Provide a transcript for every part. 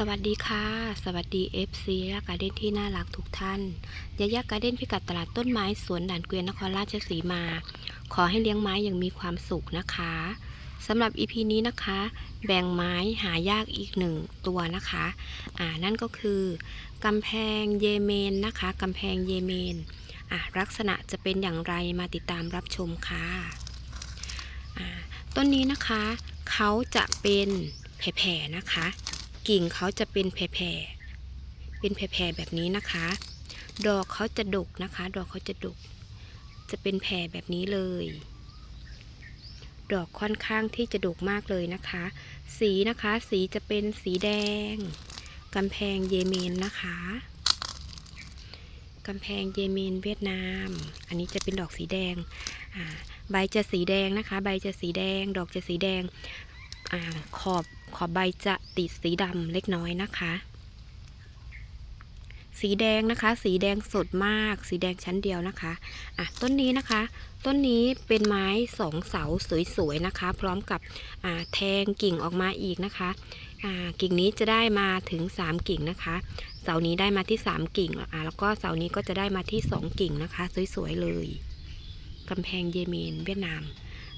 สวัสดีค่ะ สวัสดี FC และการเด่นที่น่ารักทุกท่านยายาการเด่นพิกัดตลาดต้นไม้สวนด่านเกวียนนครราชสีมา ขอให้เลี้ยงไม้อย่างมีความสุขนะคะสำหรับ EP นี้นะคะ แบ่งไม้หายากอีกหนึ่งตัวนะคะอ่านั่นก็คือกำแพงเยเมนนะคะกำแพงเยเมนอะลักษณะจะเป็นอย่างไรมาติดตามรับชมค่ะอ่าต้นนี้นะคะเขาจะเป็นแผ่ๆนะคะ กิ่งเขาจะเป็นแผ่ๆเป็นแผ่ๆแบบนี้นะคะ ดอกเขาจะดกนะคะ ดอกเขาจะดก จะเป็นแผ่แบบนี้เลย ดอกค่อนข้างที่จะดกมากเลยนะคะ สีนะคะ สีจะเป็นสีแดงกำแพงเยเมนนะคะกำแพงเยเมนเวียดนาม อันนี้จะเป็นดอกสีแดง ใบจะสีแดงนะคะ ใบจะสีแดง ดอกจะสีแดงอขอบ ขอบใบจะติดสีดำเล็กน้อยนะคะ สีแดงนะคะ สีแดงสดมาก สีแดงชั้นเดียวนะคะอะต้นนี้นะคะ ต้นนี้เป็นไม้สองเสาสวยๆนะคะ พร้อมกับอ่าแทงกิ่งออกมาอีกนะคะอ่ากิ่งนี้จะได้มาถึง 3 กิ่งนะคะ เสานี้ได้มาที่ 3 กิ่งอ่าแล้วก็เสานี้ก็จะได้มาที่ 2 กิ่งนะคะ สวยๆเลยกำแพงเยเมนเวียดนาม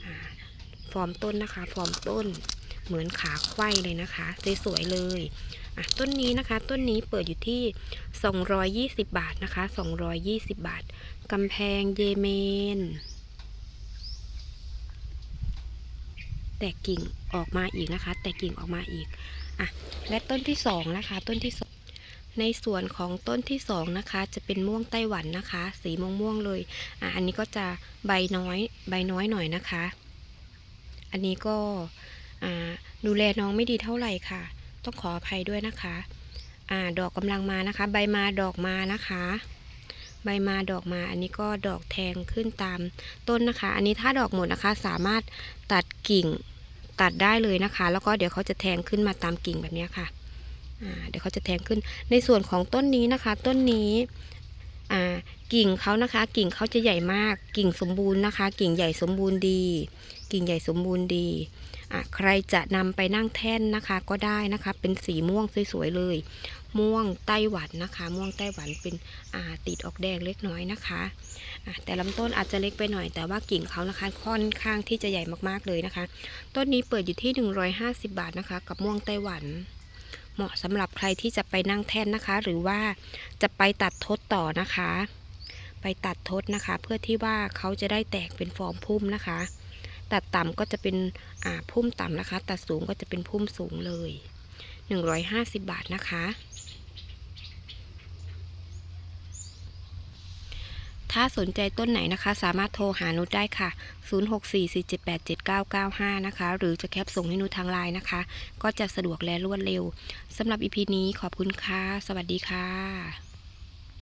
อ่าฟอร์มต้นนะคะ ฟอร์มต้น เหมือนขาไขว้เลยนะคะสวยๆเลยอะต้นนี้นะคะ ต้นนี้เปิดอยู่ที่ 220 บาทนะคะ 220 บาทกำแพงเยเมน แตกกิ่งออกมาอีกนะคะ แตกกิ่งออกมาอีกอะและต้นที่สองนะคะ ต้นที่สองในส่วนของต้นที่สองนะคะ จะเป็นม่วงไต้หวันนะคะ สีม่วงม่วงๆเลยอะอันนี้ก็จะใบน้อยใบน้อยหน่อยนะคะ อันนี้ก็ ดูแลน้องไม่ดีเท่าไหร่ค่ะ ต้องขออภัยด้วยนะคะอดอกกำลังมานะคะ ใบมาดอกมานะคะ ใบมาดอกมาอันนี้ก็ดอกแทงขึ้นตามต้นนะคะ อันนี้ถ้าดอกหมดนะคะ สามารถตัดกิ่งตัดได้เลยนะคะ แล้วก็เดี๋ยวเขาจะแทงขึ้นมาตามกิ่งแบบนี้ค่ะเดี๋ยวเขาจะแทงขึ้นในส่วนของต้นนี้นะคะ ต้นนี้ กิ่งเขานะคะ กิ่งเขาจะใหญ่มาก กิ่งสมบูรณ์นะคะ กิ่งใหญ่สมบูรณ์ดี กิ่งใหญ่สมบูรณ์ดีใครจะนำไปนั่งแท่นนะคะก็ได้นะคะ เป็นสีม่วงสวยๆเลย ม่วงไต้หวันนะคะ ม่วงไต้หวันเป็นติดออกแดงเล็กน้อยนะคะะแต่ลำต้นอาจจะเล็กไปหน่อย แต่ว่ากิ่งเขานะคะค่อนข้างที่จะใหญ่มากๆเลยนะคะ ต้นนี้เปิดอยู่ที่ 150 บาทนะคะ กับม่วงไต้หวัน เหมาะสำหรับใครที่จะไปนั่งแท่นนะคะ หรือว่าจะไปตัดทดต่อนะคะ ไปตัดทดนะคะ เพื่อที่ว่าเขาจะได้แตกเป็นฟอร์มพุ่มนะคะ ตัดต่ำก็จะเป็นอ่าพุ่มต่ำนะคะ ตัดสูงก็จะเป็นพุ่มสูงเลย 150 บาทนะคะ ถ้าสนใจต้นไหนนะคะ สามารถโทรหานุชได้ค่ะ 0644787995 นะคะ หรือจะแคปส่งให้นุชทางไลน์นะคะ ก็จะสะดวกและรวดเร็วสำหรับอีพีนี้ขอบคุณค่ะ สวัสดีค่ะ